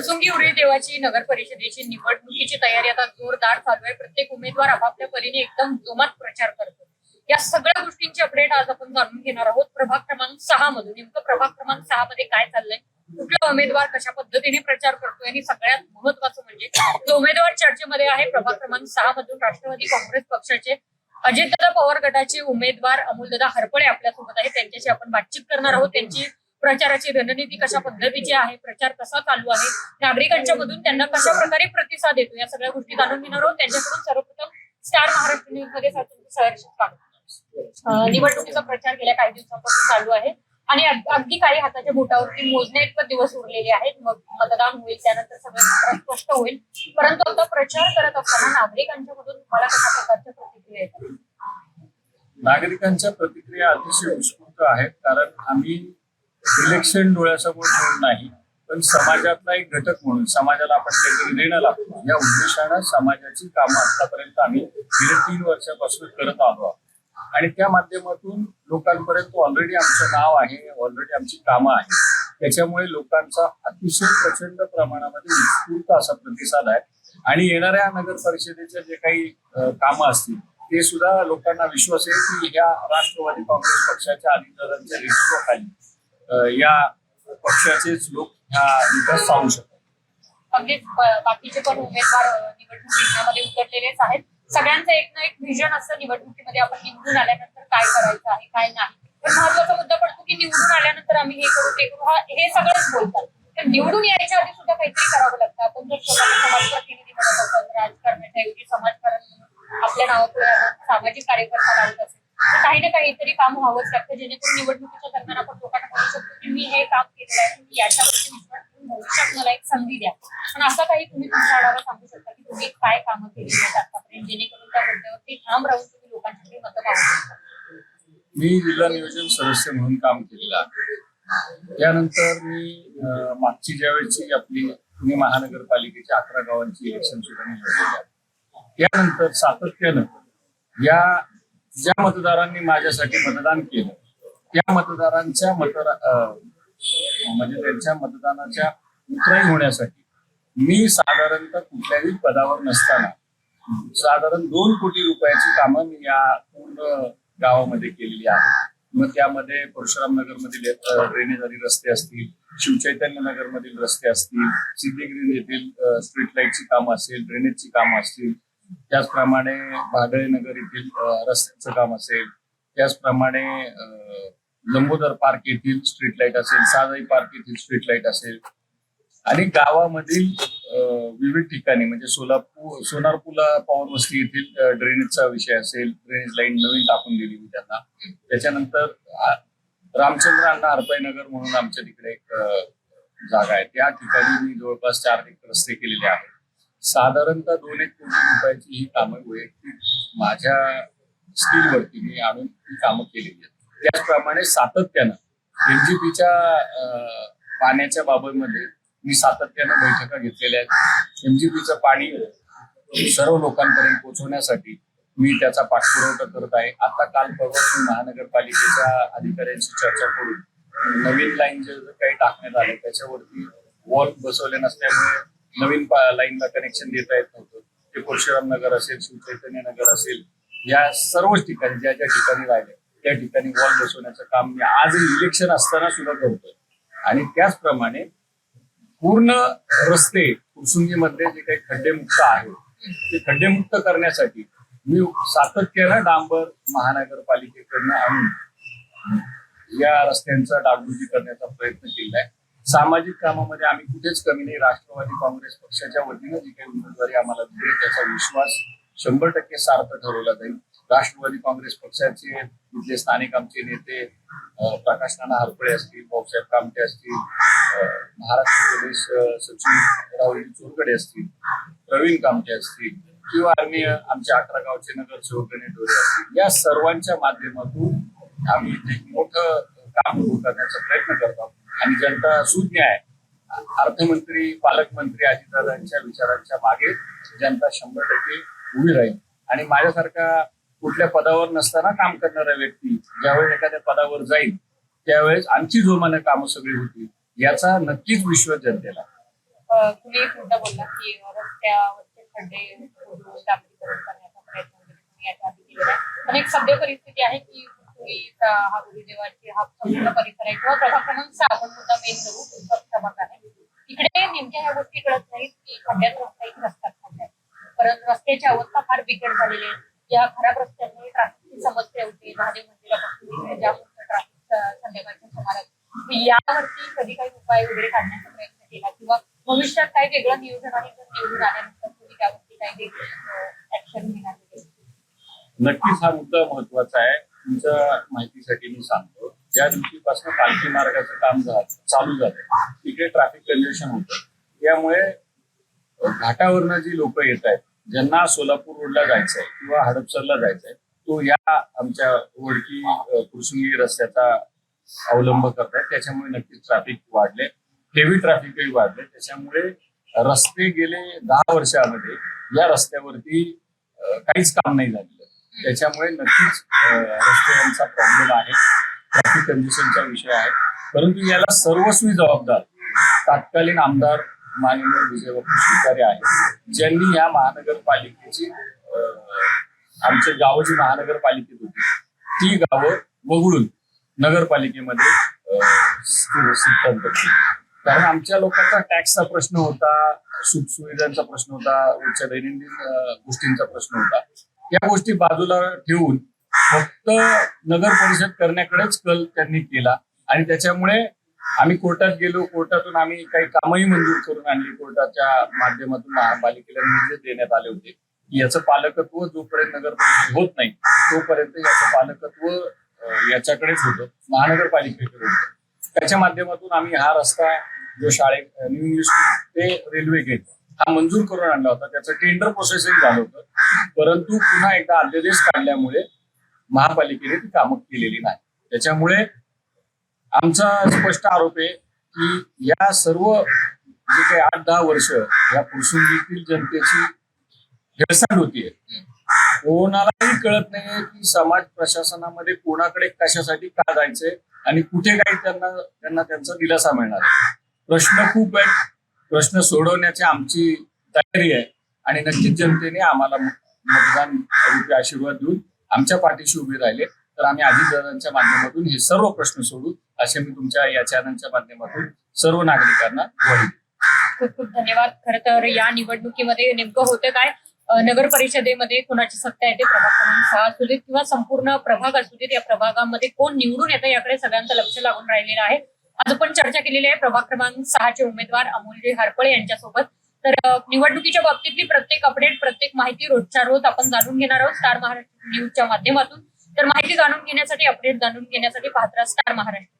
फुरसुंगी उरी देवाची नगर परिषदेची निवडणुकीची तयारी आता जोरदार चालू आहे. प्रत्येक उमेदवार आपापल्या परीने एकदम जोमात प्रचार करतो या सगळ्या गोष्टींची अपडेट आज आपण जाणून घेणार आहोत. प्रभाग क्रमांक सहा मधून. नेमकं प्रभाग क्रमांक सहा मध्ये काय चाललंय? कुठला उमेदवार कशा पद्धतीने प्रचार करतोय? आणि सगळ्यात महत्वाचं म्हणजे जो उमेदवार चर्चेमध्ये आहे प्रभाग क्रमांक सहा मधून राष्ट्रवादी काँग्रेस पक्षाचे अजितदादा पवार गटाचे उमेदवार अमोलदादा हरपळे आपल्यासोबत आहे त्यांच्याशी आपण बातचीत करणार आहोत. त्यांची प्रचाराची रणनीती कशा पद्धतीची आहे प्रचार कसा चालू आहे नागरिकांच्या मधून त्यांना कशा प्रकारे प्रतिसाद येतो या सगळ्या गोष्टी जाणून घेणार आहोत. त्यांच्याकडून सर्वप्रथम स्टार महाराष्ट्र न्यूजमध्ये निवडणुकीचा प्रचार गेल्या काही दिवसांपासून चालू आहे आणि अगदी काही हाताच्या बोटावरती मोजणे इतकं दिवस उरलेले आहेत. मग मतदान होईल त्यानंतर सगळं स्पष्ट होईल. परंतु आता प्रचार करत असताना नागरिकांच्या मधून तुम्हाला कशा प्रकारच्या प्रतिक्रिया येतात? नागरिकांच्या प्रतिक्रिया अतिशय उत्स्फूर्त आहेत कारण आम्ही इलेक्शन डोळ्यासमोर ठेवून नाही पण समाजातला एक घटक म्हणून समाजाला आपण काहीतरी देणं लागतो. या उद्देशानं समाजाची कामं आतापर्यंत आम्ही गेल्या तीन वर्षापासून करत आलो आहोत. आणि त्या माध्यमातून लोकांपर्यंत ऑलरेडी आमचं नाव आहे ऑलरेडी आमची कामं आहेत. त्याच्यामुळे लोकांचा अतिशय प्रचंड प्रमाणामध्ये उत्स्फूर्त असा प्रतिसाद आहे. आणि येणाऱ्या नगर परिषदेच्या जे काही कामं असतील ते सुद्धा लोकांना विश्वास आहे की ह्या राष्ट्रवादी काँग्रेस पक्षाच्या अधिकाऱ्यांच्या नेतृत्वाखाली या पक्षाचेच लोक ह्या निकाल सांगू शकतात. अगदीच बाकीचे पण उमेदवार निवडणूक रिंगणामध्ये उतरलेलेच आहेत. सगळ्यांचं एक ना एक व्हिजन असतं निवडणुकीमध्ये आपण निवडून आल्यानंतर काय करायचं आहे काय नाही. पण महत्त्वाचा मुद्दा पडतो की निवडून आल्यानंतर आम्ही हे करू ते करू हा हे सगळंच बोलतात. तर निवडून यायच्या आधी सुद्धा काहीतरी करावं लागतं. आपण जर स्वतःला समाज प्रतिनिधी म्हणत असाल राजकारणाच्या समाजकारण म्हणून आपल्या नावापुढे सामाजिक कार्यकर्ता लावत असेल तर काही ना काहीतरी काम व्हावंच लागतं जेणेकरून निवडणुकीच्या दरम्यान आपण लोकांना म्हणू शकतो की मी हे काम केलेलं आहे तुम्ही याच्यावरती विश्वास भविष्यात मला एक संधी द्या. पण असं काही तुम्ही तुमच्या आढावा सांगू शकता की तुम्ही काय कामं केली आहेत आतापर्यंत जेणेकरून त्या मुद्द्यावरती ठाम राहून तुम्ही लोकांसाठी मतं पाहू शकता? मी जिल्हा नियोजन सदस्य म्हणून काम केलेलं आहे. त्यानंतर मी अं, मागची ज्यावेळेची आपली पुणे महानगरपालिकेच्या अकरा गावांची इलेक्शन सुद्धा मी लढलेली त्यानंतर सातत्यानं या ज्या मतदारांनी माझ्यासाठी मतदान केलं त्या मतदारांच्या मत म्हणजे त्यांच्या मतदानाच्या उतराई होण्यासाठी मी साधारणतः कुठल्याही पदावर नसताना साधारण दोन कोटी रुपयाची कामं मी या पूर्ण गावामध्ये केलेली आहे मग त्यामध्ये परशुराम नगर मधील ड्रेनेज आणि रस्ते असतील शिवचैतन्य नगर मधील रस्ते असतील सिद्धिगिरी येथील स्ट्रीट लाईटची कामं असेल ड्रेनेजची कामं असतील त्याचप्रमाणे भाडळे नगर येथील रस्त्याचं काम असेल त्याचप्रमाणे लंबोदर पार्क येथील स्ट्रीट लाइट असेल साजाई पार्क येथील स्ट्रीट लाइट असेल. आणि गावामधील विविध ठिकाणी म्हणजे सोलापूर सोनारपुला पॉवर वस्ती येथील ड्रेनेजचा विषय असेल ड्रेनेज लाईन नवीन टाकून दिली मी त्यांना. त्याच्यानंतर रामचंद्र अण्णा हरपाई नगर म्हणून आमच्या तिकडे एक जागा आहे. त्या ठिकाणी मी जवळपास चार एक रस्ते केलेले आहेत. साधारणतः दोन एक कोटी रुपयाची ही कामं वैयक्तिक माझ्या स्किलवरती मी आणून ही कामं केलेली आहेत. त्याचप्रमाणे सातत्यानं एमजीपीच्या पाण्याच्या बाबतमध्ये मी सातत्यानं बैठका घेतलेल्या आहेत. एमजीपीचं पाणी सर्व लोकांपर्यंत पोहोचवण्यासाठी मी त्याचा पाठपुरवठा करत आहे. आता काल परवा मी महानगरपालिकेच्या अधिकाऱ्यांशी चर्चा करून नवीन लाईन जे काही टाकण्यात आलं त्याच्यावरती वॉल बसवले नसल्यामुळे नवीन लाईनला कनेक्शन देता येत नव्हतं. ते परशुराम नगर असेल शिवचैतन्य नगर असेल या सर्वच ठिकाणी ज्या ज्या ठिकाणी राहिले त्या ठिकाणी वॉल बसवण्याचं काम मी आज इलेक्शन असताना सुद्धा करतोय. आणि त्याचप्रमाणे पूर्ण रस्ते कुरसुंगीमध्ये जे काही खड्डेमुक्त आहे ते खड्डेमुक्त करण्यासाठी मी सातत्यानं डांबर महानगरपालिकेकडनं आणून या रस्त्यांचा डागडुजी करण्याचा प्रयत्न केला आहे सामाजिक कामामध्ये आम्ही कुठेच कमी नाही. राष्ट्रवादी काँग्रेस पक्षाच्या वतीनं जी काही उमेदवारी आम्हाला दिली त्याचा विश्वास शंभर टक्के सार्थ ठरवला जाईल. राष्ट्रवादी काँग्रेस पक्षाचे इथले स्थानिक आमचे नेते प्रकाश नाना हरपळे असतील भाऊसाहेब कामटे असतील महाराष्ट्र प्रदेश सचिव राहुल चोरकडे असतील प्रवीण कामटे असतील किंवा आम्ही आमच्या अकरा गावचे नगरसेवक गणेश डोळे असतील या सर्वांच्या माध्यमातून आम्ही इथे एक मोठं काम उभं करण्याचा प्रयत्न करत. आहोत आणि जनता सुज्ञ आहे. अर्थमंत्री पालकमंत्री अजितदादांच्या विचारांच्या मागे जनता शंभर टक्के उभी राहील. आणि माझ्यासारखा कुठल्या पदावर नसताना काम करणारा व्यक्ती ज्यावेळेस एखाद्या पदावर जाईल त्यावेळेस आणखी जोमानं कामं सगळी होती याचा नक्कीच विश्वास जनतेला तुम्ही एक मुद्दा बोलला की रस्त्यावरचे खड्डे खोदून डांबरीकरण पण एक सध्या परिस्थिती आहे की तुम्ही हा गुरुदेवाची हा संपूर्ण परिसर आहे किंवा प्रभाग क्रमांक आपण मुद्दा मेन करू तुमचा प्रभाग आहे. इकडे नेमक्या ह्या गोष्टी कळत नाहीत की खड्ड्यात रस्ता परंतु रस्त्याची अवस्था फार बिकट झालेली आहे. या खराब रस्त्यामुळे ट्रॅफिकची समस्या होती महादेव मंदिरापासून इकडे ट्रॅफिक संध्याकाळच्या सुमारास. यावरती कधी काही उपाय वगैरे काढण्याचा प्रयत्न केला किंवा भविष्यात काही वेगळं नियोजन आणि जर निवडून आल्यानंतर तुम्ही त्यावरती काही ऍक्शन घेणार नक्कीच हा मुद्दा महत्त्वाचा आहे. तुमच्या माहितीसाठी मी सांगतो. ज्या दिवशीपासून पालखी मार्गाचं काम चालू झालं. तिकडे ट्रॅफिक कंजेशन होतं. त्यामुळे घाटावरनं जी लोक येत आहेत ज्यांना सोलापूर रोडला जायचं आहे किंवा हडपसरला जायचं आहे तो या आमच्या ओळखी अ, कुरसुंगी रस्त्याचा अवलंब करतायत. त्याच्यामुळे नक्कीच ट्रॅफिक वाढले. हेवी ट्रॅफिकही वाढले. त्याच्यामुळे रस्ते गेले दहा वर्षामध्ये. या रस्त्यावरती काहीच काम नाही झालेलं. त्याच्यामुळे नक्कीच रस्त्यांचा प्रॉब्लेम आहे. ट्रॅफिक कंडिशनचा विषय आहे. परंतु याला सर्वस्वी जबाबदार तात्कालीन आमदार माननीय विजयबापू शिकारे आहे ज्यांनी या महानगरपालिकेची आमच्या गावं जी महानगरपालिकेत होती ती गावं वगळून नगरपालिकेमध्ये केली. कारण आमच्या लोकांचा टॅक्सचा प्रश्न होता सुखसुविधांचा प्रश्न होता रोजच्या दैनंदिन गोष्टींचा प्रश्न होता. या गोष्टी बाजूला ठेवून फक्त नगर परिषद करण्याकडेच कल त्यांनी केला आणि त्याच्यामुळे आम्ही कोर्टात गेलो कोर्टातून आम्ही काही कामही मंजूर करून आणली. कोर्टाच्या माध्यमातून महापालिकेला निर्देश देण्यात आले होते की याचं पालकत्व जोपर्यंत नगर होत नाही तोपर्यंत याचं पालकत्व याच्याकडेच होतं महानगरपालिकेकडे होतं. त्याच्या माध्यमातून आम्ही हा रस्ता जो शाळे न्यू इंग्लिश स्कूल ते रेल्वे गेट हा मंजूर करून आणला होता. त्याचं टेंडर प्रोसेसही झालं होतं. परंतु पुन्हा एकदा अध्यादेश काढल्यामुळे महापालिकेने ती कामं केलेली नाही. त्याच्यामुळे आमचा स्पष्ट आरोप आहे की या सर्व जे काही आठ दहा वर्ष या पुरसुंगीतील जनतेची हेळसांड होतीये कोणालाही कळत नाहीये की समाज प्रशासनामध्ये कोणाकडे कशासाठी का जायचंय आणि कुठे काही त्यांना त्यांना त्यांचा दिलासा मिळणार आहे. प्रश्न खूप आहेत. प्रश्न सोडवण्याची आमची तयारी आहे आणि नक्कीच जनतेने आम्हाला मतदान रूपी आशीर्वाद देऊन आमच्या पाठीशी उभे राहिले. तर आम्ही अजितदादांच्या माध्यमातून हे सर्व प्रश्न सोडू असे मी तुमच्या या चॅनलच्या माध्यमातून सर्व नागरिकांना खूप खूप धन्यवाद. खर तर या निवडणुकीमध्ये नेमकं होतं काय? नगर परिषदेमध्ये कोणाची सत्ता येते प्रभाग क्रमांक सहा असू देत किंवा संपूर्ण प्रभाग असू देत या प्रभागामध्ये कोण निवडून येतं याकडे सगळ्यांचं लक्ष लागून राहिलेलं आहे. आज आपण चर्चा केलेली आहे प्रभाग क्रमांक सहाचे उमेदवार अमोलजी हरपळे यांच्यासोबत. तर निवडणुकीच्या बाबतीतली प्रत्येक अपडेट प्रत्येक माहिती रोजच्या रोज आपण जाणून घेणार आहोत स्टार महाराष्ट्र न्यूजच्या माध्यमातून. तर माहिती जाणून घेण्यासाठी अपडेट जाणून घेण्यासाठी पाहत स्टार महाराष्ट्र.